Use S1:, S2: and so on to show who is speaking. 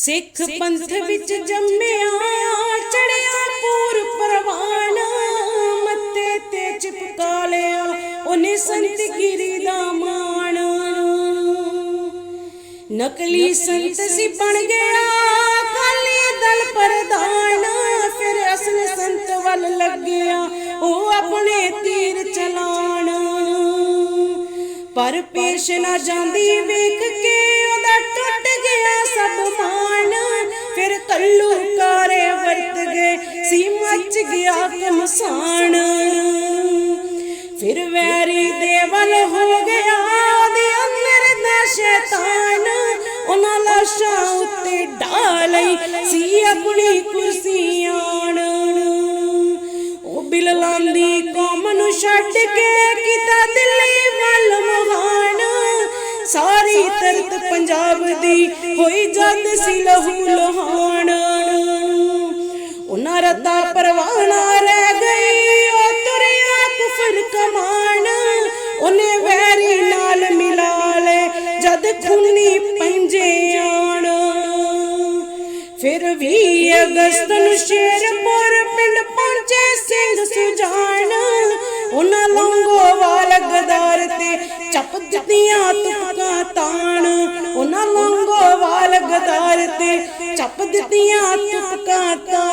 S1: ਸਿੱਖ ਪੰਥ ਵਿੱਚ ਜੰਮਿਆ ਚੜਿਆ ਪੂਰ ਪ੍ਰਵਾਨ ਮੱਤੇ ਤੇ ਚਿਪਕਾ ਲਿਆ ਉਹਨੇ ਸੰਤ ਗਿਰੀ ਦਾ ਮਾਣ। ਨਕਲੀ ਸੰਤ ਸੀ ਬਣ ਗਿਆ ਕਾਲੀ ਦਲ ਪ੍ਰਧਾਨ। ਫਿਰ ਅਸਲ ਸੰਤ ਵੱਲ ਲੱਗਿਆ ਉਹ ਆਪਣੇ ਤੀਰ ਚਲਾਣ ਪਰ ਪੇਸ਼ ਨਾ ਜਾਂਦੀ ਵੇਖ ਫਿਰ ਵਰਤ ਗਏ, ਸੀ ਮੱਚ ਗਿਆ ਕਮਸਾਨ ਫਿਰ ਵੈਰੀ ਦੇ ਵੱਲ ਹੋ ਗਿਆ ਉਹਦੇ ਅੰਦਰ ਦਾ ਸ਼ੈਤਾਨ। ਉਹਨਾਂ ਲਾਸ਼ਾਂ ਉੱਤੇ ਢਾਲਈ ਸੀ ਆਪਣੀ ਕੁਰਸੀ ਆਣ। ਉਹ ਬਿਲਲਾਂਦੀ ਕੌਮ ਨੂੰ ਛੱਡ ਕੇ ਸਾਰੀ ਤਰਤ ਪੰਜਾਬ ਦੀ ਹੋਈ ਜਦ ਸੀ ਲਹੂ ਲੋਹਾਨ ਉਹਨਾਂ ਰਤਾ ਪਰਵਾਨਾ ਰਹਿ ਗਈ, ਉਹ ਤੁਰਿਆ ਕੁਫਰ ਕਮਾਨ ਉਹਨੇ ਵੈਰੀ ਨਾਲ ਮਿਲਾ ਲੈ ਜਦ ਖੂਨੀ ਪੰਜੇ ਆਣ। ਫਿਰ ਵੀ ਅਗਸਤ ਨੂੰ ਸ਼ੇਰਪੁਰ ਪਿੰਡ ਪਹੁੰਚੇ ਸਿੰਘ ਸੁਜਾਨ ਉਹਨਾਂ ਗਦਾਰ ਤੇ ਚੱਪ ਦਿੱਤੀਆਂ ਤੁਪਕਾ ਤਾਣ। ਉਹਨਾਂ ਲੰਗੋਵਾਲ ਗਦਾਰ ਤੇ ਚੱਪ ਦਿੱਤੀਆਂ ਤਾਣ।